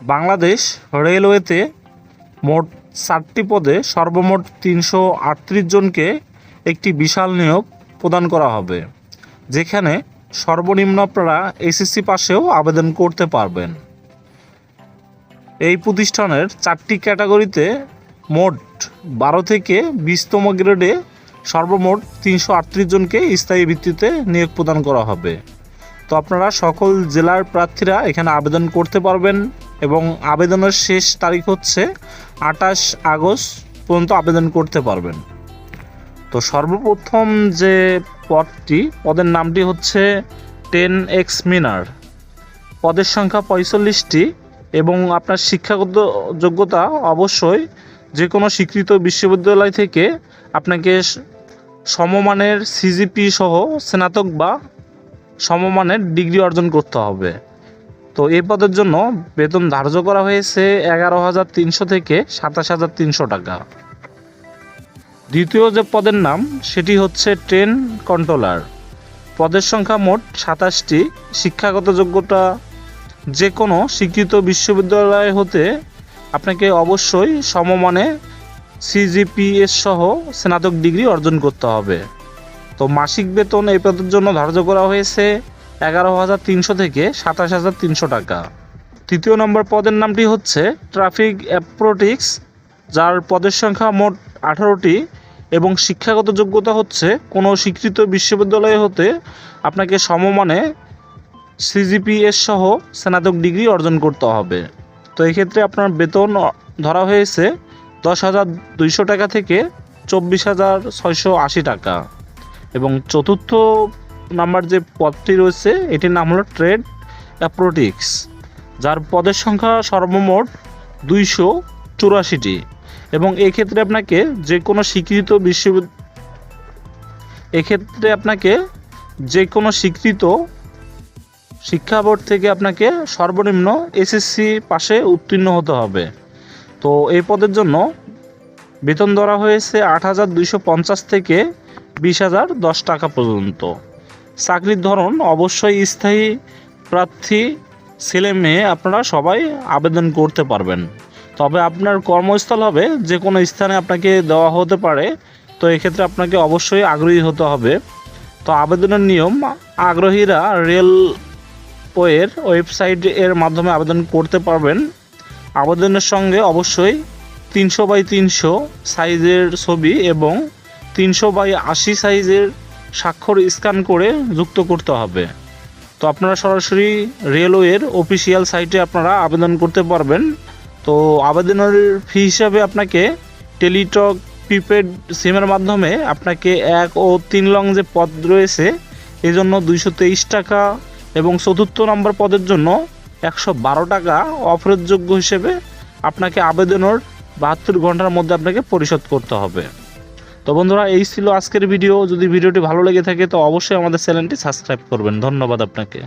বাংলাদেশ রেলওয়েতে মোট চারটি পদে সর্বমোট তিনশো আটত্রিশ জনকে একটি বিশাল নিয়োগ প্রদান করা হবে, যেখানে সর্বনিম্ন আপনারা এসএসসি পাশেও আবেদন করতে পারবেন। এই প্রতিষ্ঠানের চারটি ক্যাটাগরিতে মোট বারো থেকে বিশতম গ্রেডে সর্বমোট তিনশো আটত্রিশ জনকে স্থায়ী ভিত্তিতে নিয়োগ প্রদান করা হবে। তো আপনারা সকল জেলার প্রার্থীরা এখানে আবেদন করতে পারবেন। এবং আবেদনের শেষ তারিখ হচ্ছে আঠাশ আগস্ট পর্যন্ত আবেদন করতে পারবেন। তো সর্বপ্রথম যে পদটি, পদের নামটি হচ্ছে টেন এক্স মিনার। পদের সংখ্যা পঁয়তাল্লিশটি এবং আপনার শিক্ষাগত যোগ্যতা অবশ্যই যে কোনো স্বীকৃত বিশ্ববিদ্যালয় থেকে আপনাকে সমমানের সিজিপি সহ স্নাতক বা সমমানের ডিগ্রি অর্জন করতে হবে। তো এই পদের জন্য বেতন ধার্য করা হয়েছে এগারো হাজার তিনশো থেকে সাতাশ হাজার তিনশো টাকা। দ্বিতীয় যে পদের নাম, সেটি হচ্ছে ট্রেন কন্ট্রোলার। পদের সংখ্যা মোট সাতাশটি। শিক্ষাগত যোগ্যতা যে কোনো স্বীকৃত বিশ্ববিদ্যালয় হতে আপনাকে অবশ্যই সমমানে সিজিপিএস সহ স্নাতক ডিগ্রি অর্জন করতে হবে। তো মাসিক বেতন এই পদের জন্য ধার্য করা হয়েছে এগারো হাজার তিনশো থেকে সাতাশ হাজার তিনশো টাকা। তৃতীয় নম্বর পদের নামটি হচ্ছে ট্রাফিক অ্যাপ্রোটিক্স, যার পদের সংখ্যা মোট আঠারোটি এবং শিক্ষাগত যোগ্যতা হচ্ছে কোনো স্বীকৃত বিশ্ববিদ্যালয় হতে আপনাকে সমমানে সিজিপিএস সহ স্নাতক ডিগ্রি অর্জন করতে হবে। তো এক্ষেত্রে আপনার বেতন ধরা হয়েছে দশ হাজার দুইশো টাকা থেকে চব্বিশ হাজার ছয়শো আশি টাকা। এবং চতুর্থ নাম্বার যে পদটি রয়েছে, এটির নাম হলো ট্রেড অ্যাপ্রোটিক্স যার পদের সংখ্যা সর্বমোট দুইশো চুরাশিটি। এবং এক্ষেত্রে আপনাকে যে কোনো স্বীকৃত বিশ্ববিদ্যালয়, এক্ষেত্রে আপনাকে যে কোনো স্বীকৃত শিক্ষা বোর্ড থেকে আপনাকে সর্বনিম্ন এসএসসি পাশে উত্তীর্ণ হতে হবে। তো এই পদের জন্য বেতন ধরা হয়েছে আট হাজার দুইশো পঞ্চাশ থেকে বিশ হাজার দশ টাকা পর্যন্ত। চাকরির ধরন অবশ্যই স্থায়ী প্রার্থী, ছেলে মেয়ে আপনারা সবাই আবেদন করতে পারবেন। তবে আপনার কর্মস্থল হবে যে কোনো স্থানে আপনাকে দেওয়া হতে পারে, তো এক্ষেত্রে আপনাকে অবশ্যই আগ্রহী হতে হবে। তো আবেদনের নিয়ম, আগ্রহীরা রেল ওয়ের ওয়েবসাইট এর মাধ্যমে আবেদন করতে পারবেন। আবেদনের সঙ্গে অবশ্যই তিনশো বাই তিনশো সাইজের ছবি এবং তিনশো বাই আশি সাইজের স্বাক্ষর স্ক্যান করে যুক্ত করতে হবে। তো আপনারা সরাসরি রেলওয়ের অফিসিয়াল সাইটে আপনারা আবেদন করতে পারবেন। তো আবেদনের ফি হিসাবে আপনাকে টেলিটক, প্রিপেড সিমের মাধ্যমে আপনাকে এক ও তিন লং যে পদ রয়েছে এই জন্য দুইশো তেইশ টাকা এবং চতুর্থ নম্বর পদের জন্য একশো বারো টাকা অফারযোগ্য হিসেবে আপনাকে আবেদনের বাহাত্তর ঘণ্টার মধ্যে আপনাকে পরিশোধ করতে হবে। তো বন্ধুরা, এই ছিল আজকের ভিডিও। যদি ভিডিওটি ভালো লেগে থাকে, তো অবশ্যই আমাদের চ্যানেলটি সাবস্ক্রাইব করবেন। ধন্যবাদ আপনাকে।